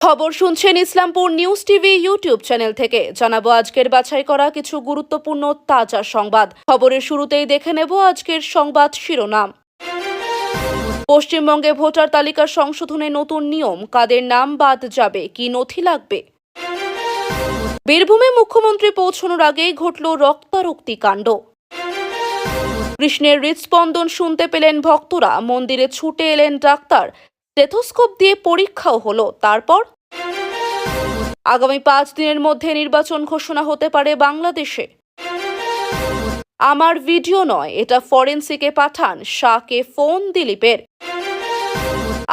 খবর শুনছেন Islampur news TV YouTube channel থেকে। জানাব আজকের বাছাই করা কিছু গুরুত্বপূর্ণ তাজা সংবাদ। খবরের শুরুতেই দেখে নেব আজকের সংবাদ শিরোনাম। পশ্চিমবঙ্গে ভোটার তালিকা সংশোধনে নতুন নিয়ম। কাদের নাম বাদ যাবে? কি নথি লাগবে? বীরভূমে মুখ্যমন্ত্রী পৌঁছানোর আগেই ঘটল রক্তারক্তি কাণ্ড। কৃষ্ণের হৃদস্পন্দন শুনতে পেলেন ভক্তরা। মন্দিরে ছুটে এলেন ডাক্তার। স্টেথোস্কোপ দিয়ে পরীক্ষাও হলো, তারপর? আগামী পাঁচ দিনের মধ্যে নির্বাচন ঘোষণা হতে পারে বাংলাদেশে। আমার ভিডিও নয়, এটা ফরেন্সিকে পাঠান, শাহকে ফোন দিলীপের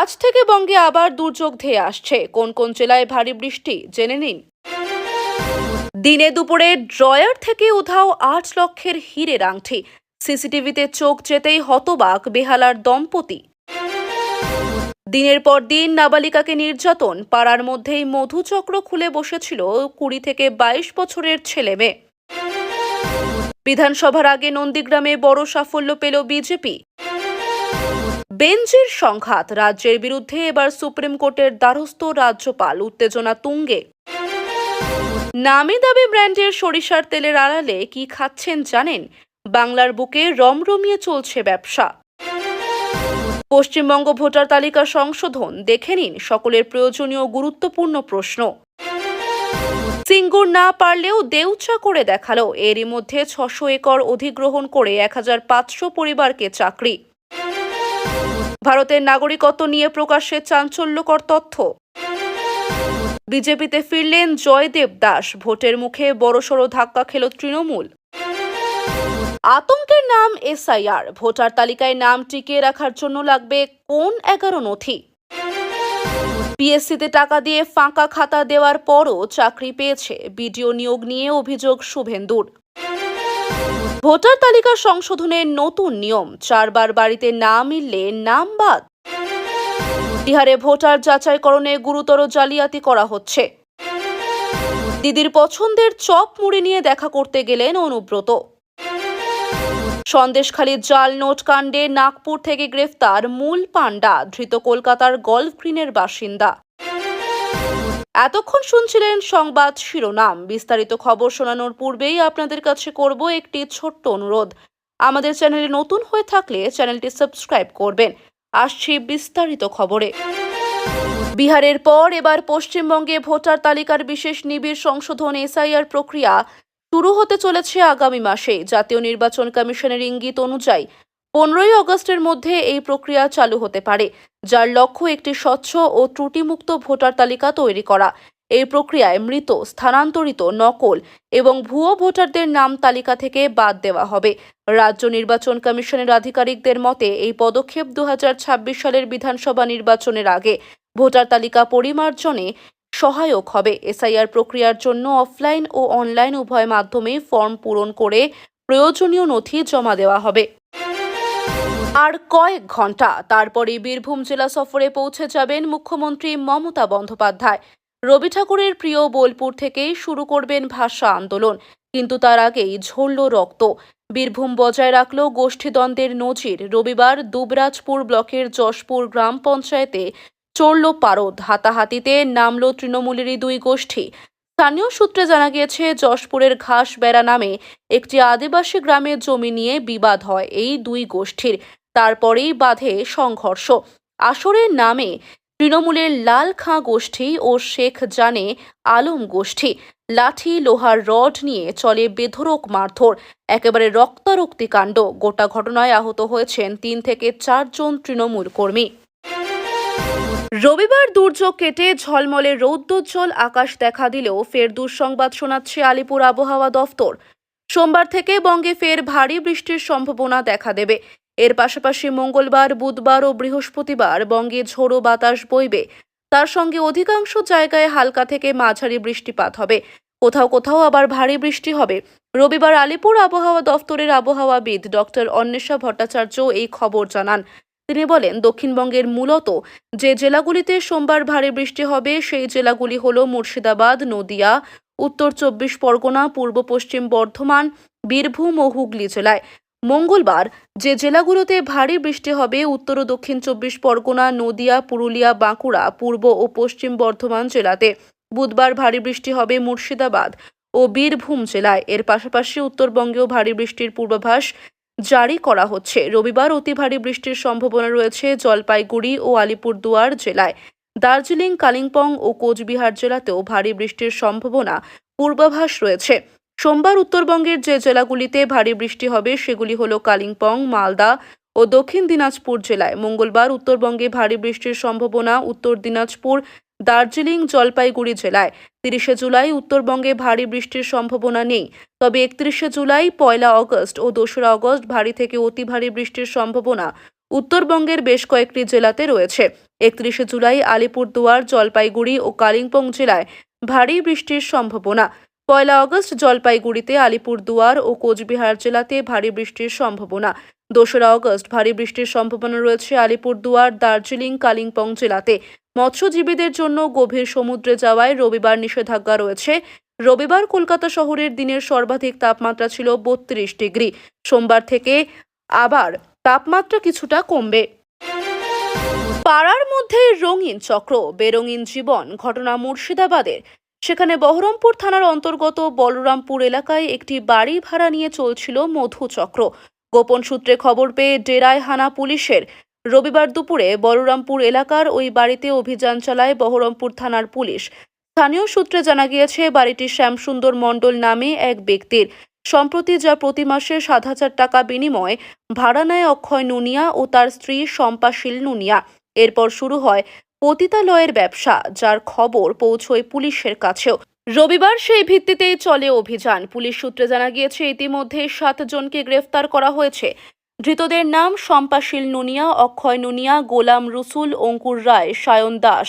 আজ থেকে বঙ্গে আবার দুর্যোগ ধেয়ে আসছে, কোন কোন জেলায় ভারী বৃষ্টি, জেনে নিন। দিনে দুপুরে ড্রয়ার থেকে উধাও আট লক্ষের হীরের আংটি সিসিটিভিতে চোখ যেতেই হতবাক বেহালার দম্পতি। দিনের পর দিন নাবালিকাকে নির্যাতন, পাড়ার মধ্যেই মধুচক্র খুলে বসেছিল কুড়ি থেকে বাইশ বছরের ছেলে মেয়ে। বিধানসভার আগে নন্দীগ্রামে বড় সাফল্য পেল বিজেপি। বেঞ্চের সংঘাত, রাজ্যের বিরুদ্ধে এবার সুপ্রিম কোর্টের দ্বারস্থ রাজ্যপাল উত্তেজনা তুঙ্গে। নামি দামি ব্র্যান্ডের সরিষার তেলের আড়ালে কি খাচ্ছেন জানেন? বাংলার বুকে রমরমিয়ে চলছে ব্যবসা। পশ্চিমবঙ্গ ভোটার তালিকা সংশোধন, দেখে নিন সকলের প্রয়োজনীয় গুরুত্বপূর্ণ প্রশ্ন। সিঙ্গুর না পারলেও দেউচা করে দেখাল, এরই মধ্যে ছশো একর অধিগ্রহণ করে এক হাজার পাঁচশো পরিবারকে চাকরি। ভারতের নাগরিকত্ব নিয়ে প্রকাশ্যে চাঞ্চল্যকর তথ্য। বিজেপিতে ফিরলেন জয়দেব দাস, ভোটের মুখে বড়সড় ধাক্কা খেল তৃণমূল। আতঙ্কের নাম এসআইআর। ভোটার তালিকায় নাম টিকিয়ে রাখার জন্য লাগবে কোন এগারো নথি? পিএসসিতে টাকা দিয়ে ফাঁকা খাতা দেওয়ার পরও চাকরি পেয়েছে বিডিও নিয়োগ নিয়ে অভিযোগ শুভেন্দুর। ভোটার তালিকা সংশোধনের নতুন নিয়ম, চারবার বাড়িতে না মিললে নাম বাদ। বিহারে ভোটার যাচাইকরণে গুরুতর জালিয়াতি করা হচ্ছে। দিদির পছন্দের চপ মুড়ি নিয়ে দেখা করতে গেলেন অনুব্রত। সন্দেশখালীর জাল নোট কাণ্ডে নাগপুর থেকে গ্রেফতার মূল পাণ্ডা, ধৃত কলকাতার গল্ফ গ্রিনের বাসিন্দা। এতক্ষণ শুনছিলেন সংবাদ শিরোনাম। বিস্তারিত খবর শোনানোর পূর্বেই আপনাদের কাছে করব একটি ছোট্ট অনুরোধ। আমাদের চ্যানেলে নতুন হয়ে থাকলে চ্যানেলটি সাবস্ক্রাইব করবেন। আসছি বিস্তারিত খবরে। বিহারের পর এবার পশ্চিমবঙ্গে ভোটার তালিকার বিশেষ নিবিড় সংশোধন, এসআইআর প্রক্রিয়া শুরু হতে চলেছে আগামী মাসে। জাতীয় নির্বাচন কমিশনের ইঙ্গিত অনুযায়ী পনেরোই আগস্টের মধ্যে এই প্রক্রিয়া চালু হতে পারে, যার লক্ষ্য একটি স্বচ্ছ ও ত্রুটিমুক্ত ভোটার তালিকা তৈরি করা। এই প্রক্রিয়ায় মৃত, স্থানান্তরিত, নকল এবং ভুয়ো ভোটারদের নাম তালিকা থেকে বাদ দেওয়া হবে। রাজ্য নির্বাচন কমিশনের আধিকারিকদের মতে, এই পদক্ষেপ দু হাজার ছাব্বিশ সালের বিধানসভা নির্বাচনের আগে ভোটার তালিকা পরিমার্জনে সহায়ক হবে। এসআইআর প্রক্রিয়ার জন্য অফলাইন ও অনলাইন উভয় মাধ্যমে ফর্ম পূরণ করে প্রয়োজনীয় নথি জমা দেওয়া হবে। আর কয়েক ঘণ্টা তারপরে বীরভূম জেলা সফরে পৌঁছে যাবেন মুখ্যমন্ত্রী মমতা বন্দ্যোপাধ্যায়। রবি ঠাকুরের প্রিয় বোলপুর থেকেই শুরু করবেন ভাষা আন্দোলন, কিন্তু তার আগেই ঝরল রক্ত। বীরভূম বজায় রাখল গোষ্ঠীদ্বন্দ্বের নজির। রবিবার দুবরাজপুর ব্লকের যশপুর গ্রাম পঞ্চায়েতে চড়ল পারদ। হাতাহাতিতে নামল তৃণমূলেরই দুই গোষ্ঠী। স্থানীয় সূত্রে জানা গিয়েছে, যশপুরের ঘাস বেড়া নামে একটি আদিবাসী গ্রামের জমি নিয়ে বিবাদ হয় এই দুই গোষ্ঠীর। তারপরেই বাধে সংঘর্ষ। আসরের নামে তৃণমূলের লাল খাঁ গোষ্ঠী ও শেখ জানে আলম গোষ্ঠী। লাঠি, লোহার রড নিয়ে চলে বেধরক মারধর। একেবারে রক্তারক্তি কাণ্ড। গোটা ঘটনায় আহত হয়েছেন তিন থেকে চারজন তৃণমূল কর্মী। রবিবার দুর্যোগ কেটে ঝলমলে রৌদ্রোজ্জ্বল আকাশ দেখা দিলেও ফের দুঃসংবাদ শোনাচ্ছে আলিপুর আবহাওয়া দফতর। সোমবার থেকে বঙ্গে ফের ভারী বৃষ্টির সম্ভাবনা দেখা দেবে। এর পাশাপাশি মঙ্গলবার, বুধবার ও বৃহস্পতিবার বঙ্গে ঝোড়ো বাতাস বইবে। তার সঙ্গে অধিকাংশ জায়গায় হালকা থেকে মাঝারি বৃষ্টিপাত হবে। কোথাও কোথাও আবার ভারী বৃষ্টি হবে। রবিবার আলিপুর আবহাওয়া দফতরের আবহাওয়াবিদ ডক্টর অন্বেষা ভট্টাচার্য এই খবর জানান। তিনি বলেন, দক্ষিণবঙ্গের মূলত যে জেলাগুলিতে সোমবার ভারী বৃষ্টি হবে, সেই জেলাগুলি হল মুর্শিদাবাদ, নদিয়া, উত্তর চব্বিশ পরগনা, পূর্ব পশ্চিম বর্ধমান, বীরভূম ও হুগলি জেলায়। মঙ্গলবার যে জেলাগুলোতে ভারী বৃষ্টি হবে, উত্তর ও দক্ষিণ চব্বিশ পরগনা, নদিয়া, পুরুলিয়া, বাঁকুড়া, পূর্ব ও পশ্চিম বর্ধমান জেলাতে বুধবার ভারী বৃষ্টি হবে মুর্শিদাবাদ ও বীরভূম জেলায়। এর পাশাপাশি উত্তরবঙ্গেও ভারী বৃষ্টির পূর্বাভাস জারি করা হচ্ছে। রবিবার অতি ভারী বৃষ্টির সম্ভাবনা রয়েছে জলপাইগুড়ি ও আলিপুরদুয়ার জেলায়। দার্জিলিং, কালিম্পং ও কোচবিহার জেলাতেও ভারী বৃষ্টির সম্ভাবনা পূর্বাভাস রয়েছে। সোমবার উত্তরবঙ্গের যে জেলাগুলিতে ভারী বৃষ্টি হবে সেগুলি হল কালিম্পং, মালদা ও দক্ষিণ দিনাজপুর জেলায়। মঙ্গলবার উত্তরবঙ্গে ভারী বৃষ্টির সম্ভাবনা, উত্তর দিনাজপুর দার্জিলিং জলপাইগুড়ি জেলায়। তিরিশে জুলাই উত্তরবঙ্গে ভারী বৃষ্টির সম্ভাবনা নেই। তবে একত্রিশে জুলাই পয়লা অগস্ট ও দোসরা অগস্ট ভারী থেকে অতি ভারী বৃষ্টির সম্ভাবনা উত্তরবঙ্গের বেশ কয়েকটি জেলাতে রয়েছে। একত্রিশে জুলাই আলিপুরদুয়ার, জলপাইগুড়ি ও কালিম্পং জেলায় ভারী বৃষ্টির সম্ভাবনা। পয়লা অগস্ট জলপাইগুড়িতে আলিপুরদুয়ার ও কোচবিহার জেলাতে ভারী বৃষ্টির সম্ভাবনা। দোসরা অগস্ট ভারী বৃষ্টির সম্ভাবনা রয়েছে আলিপুরদুয়ার, দার্জিলিং, কালিম্পং জেলাতে। মৎস্যজীবীদের জন্য গভীর সমুদ্রে যাওয়ায় রবিবার নিষেধাজ্ঞা রয়েছে। রবিবার কলকাতা শহরের দিনের সর্বাধিক তাপমাত্রা ছিল বত্রিশ ডিগ্রি। সোমবার থেকে আবার তাপমাত্রা কিছুটা কমবে। পাড়ার মধ্যে রঙিন চক্র, বেরঙিন জীবন, ঘটনা মুর্শিদাবাদের সেখানে বহরমপুর থানার অন্তর্গত বলরামপুর এলাকায় একটি বাড়ি ভাড়া নিয়ে চলছিল মধু চক্র। গোপন সূত্রে খবর পেয়ে ডেরায় হানা পুলিশের। রবিবার দুপুরে বলরামপুর এলাকার ওই বাড়িতে অভিযান চালায় বহরমপুর থানার পুলিশ। স্থানীয় সূত্রে জানা গিয়েছে, বাড়িটি শ্যামসুন্দর মণ্ডল নামে এক ব্যক্তির। সম্প্রতি যা প্রতি মাসে সাত হাজার টাকা বিনিময়ে ভাড়া নেয় অক্ষয় নুনিয়া ও তার স্ত্রী শম্পাশীল নুনিয়া। এরপর শুরু হয় পতিতালয়ের ব্যবসা, যার খবর পৌঁছয় পুলিশের কাছেও। রবিবার সেই ভিত্তিতেই চলে অভিযান। পুলিশ সূত্রে জানা গিয়েছে, ইতিমধ্যে সাতজনকে গ্রেফতার করা হয়েছে। ধৃতদের নাম শম্পাশীল নুনিয়া, অক্ষয় নুনিয়া, গোলাম রুসুল, অঙ্কুর রায়, সায়ন দাস,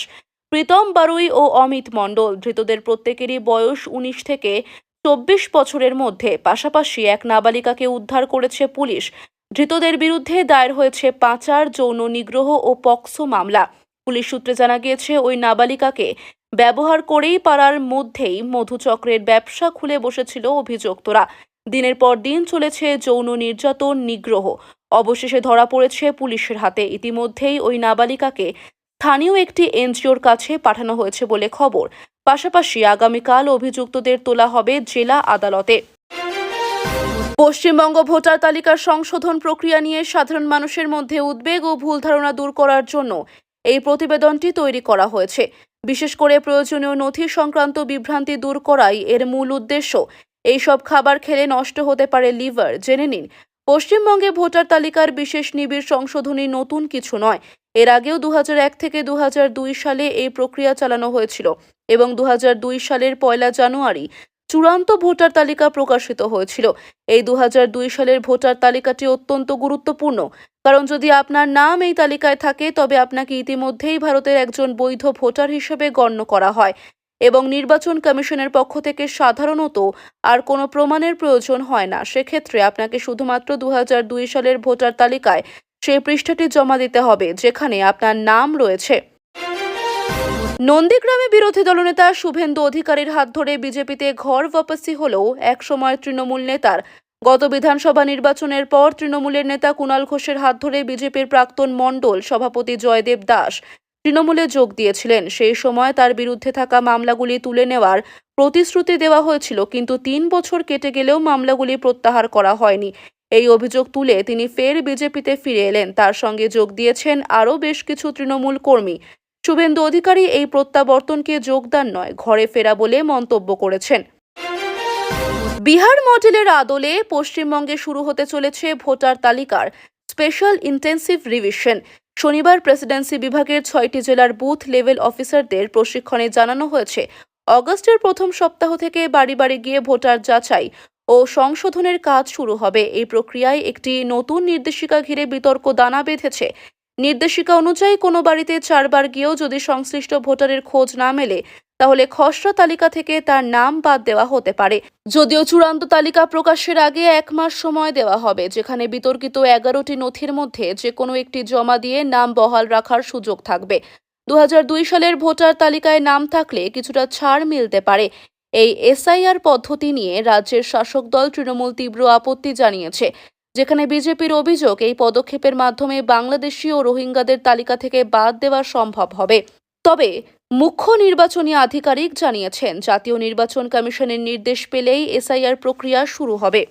প্রীতম বারুই ও অমিত মণ্ডল। ধৃতদের প্রত্যেকেরই বয়স উনিশ থেকে চব্বিশ বছরের মধ্যে। পাশাপাশি এক নাবালিকাকে উদ্ধার করেছে পুলিশ। ধৃতদের বিরুদ্ধে দায়ের হয়েছে পাচার, যৌন নিগ্রহ ও পক্সো মামলা। পুলিশ সূত্রে জানা গিয়েছে, ওই নাবালিকাকে ব্যবহার করেই পাড়ার মধ্যেই মধুচক্রের ব্যবসা খুলে বসেছিল অভিযুক্তরা। দিনের পর দিন চলেছে যৌন নির্যাতন, নিগ্রহ। অবশেষে ধরা পড়েছে পুলিশের হাতে। ইতিমধ্যেই ওই নাবালিকাকে স্থানীয় একটি এনজিওর কাছে পাঠানো হয়েছে বলে খবর। পাশাপাশি আগামীকাল অভিযুক্তদের তোলা হবে জেলা আদালতে। পশ্চিমবঙ্গ ভোটার তালিকার সংশোধন প্রক্রিয়া নিয়ে সাধারণ মানুষের মধ্যে উদ্বেগ ও ভুল ধারণা দূর করার জন্য এই প্রতিবেদনটি তৈরি করা হয়েছে। বিশেষ করে প্রয়োজনীয় নথি সংক্রান্ত বিভ্রান্তি দূর করাই এর মূল উদ্দেশ্য। এইসব খাবার খেলে নষ্ট হতে পারে লিভার। জেনে নিন, পশ্চিমবঙ্গে ভোটার তালিকার বিশেষ নিবিড় সংশোধনী নতুন কিছু নয়। এর আগেও দু হাজার এক থেকে দু হাজার দুই সালে এই প্রক্রিয়া চালানো হয়েছিল এবং দু হাজার দুই সালের পয়লা জানুয়ারি চূড়ান্ত ভোটার তালিকা প্রকাশিত হয়েছিল। এই দু হাজার দুই সালের ভোটার তালিকাটি অত্যন্ত গুরুত্বপূর্ণ। কারণ যদি আপনার নাম এই তালিকায় থাকে, তবে আপনাকে ইতিমধ্যেই ভারতের একজন বৈধ ভোটার হিসেবে গণ্য করা হয় এবং নির্বাচন কমিশনের পক্ষ থেকে সাধারণত আর কোনো প্রমাণের প্রয়োজন হয় না। সেক্ষেত্রে আপনাকে শুধুমাত্র দু সালের ভোটার তালিকায় সেই পৃষ্ঠাটি জমা দিতে হবে, যেখানে আপনার নাম রয়েছে। নন্দীগ্রামে বিরোধী দলনেতা শুভেন্দু অধিকারীর হাত ধরে বিজেপিতে ঘর ওয়াপসি হলেও একসময় তৃণমূল নেতার। গত বিধানসভা নির্বাচনের পর তৃণমূলের নেতা কুণাল ঘোষের হাত ধরে বিজেপির প্রাক্তন মণ্ডল সভাপতি জয়দেব দাস তৃণমূলে যোগ দিয়েছিলেন। সেই সময় তার বিরুদ্ধে থাকা মামলাগুলি তুলে নেওয়ার প্রতিশ্রুতি দেওয়া হয়েছিল, কিন্তু তিন বছর কেটে গেলেও মামলাগুলি প্রত্যাহার করা হয়নি। এই অভিযোগ তুলে তিনি ফের বিজেপিতে ফিরে এলেন। তার সঙ্গে যোগ দিয়েছেন আরও বেশ কিছু তৃণমূল কর্মী। শুভেন্দু অধিকারী এই প্রত্যাবর্তনকে যোগদান নয়, ঘরে ফেরা বলে মন্তব্য করেছেন। বিহার মডেলের আদলে পশ্চিমবঙ্গে শুরু হতে চলেছে ভোটার তালিকার স্পেশাল ইন্টেন্সিভ রিভিশন। শনিবার প্রেসিডেন্সি বিভাগের ছয়টি জেলার বুথ লেভেল অফিসারদের প্রশিক্ষণে জানানো হয়েছে, অগস্টের প্রথম সপ্তাহ থেকে বাড়ি বাড়ি গিয়ে ভোটার যাচাই ও সংশোধনের কাজ শুরু হবে। এই প্রক্রিয়ায় একটি নতুন নির্দেশিকা ঘিরে বিতর্ক দানা বেঁধেছে নির্দেশিকা অনুযায়ী কোনো বাড়িতে চারবার গিয়েও যদি সংশ্লিষ্ট ভোটারের খোঁজ না মেলে, তাহলে খসড়া তালিকা থেকে তার নাম বাদ দেওয়া হতে পারে। যদিও চূড়ান্ত তালিকা প্রকাশের আগে এক মাস সময় দেওয়া হবে, যেখানে বিতর্কিত এগারোটি নথির মধ্যে যে কোনো একটি জমা দিয়ে নাম বহাল রাখার সুযোগ থাকবে। দু হাজার দুই সালের ভোটার তালিকায় নাম থাকলে কিছুটা ছাড় মিলতে পারে। এই এসআইআর পদ্ধতি নিয়ে রাজ্যের শাসক দল তৃণমূল তীব্র আপত্তি জানিয়েছে। যেখানে বিজেপির অভিযোগ এই পদক্ষেপের মাধ্যমে বাংলাদেশি ও রোহিঙ্গাদের তালিকা থেকে বাদ দেওয়া সম্ভব হবে। তবে মুখ্য নির্বাচনী আধিকারিক জানিয়েছেন, জাতীয় নির্বাচন কমিশনের নির্দেশ পেলেই এসআইআর প্রক্রিয়া শুরু হবে।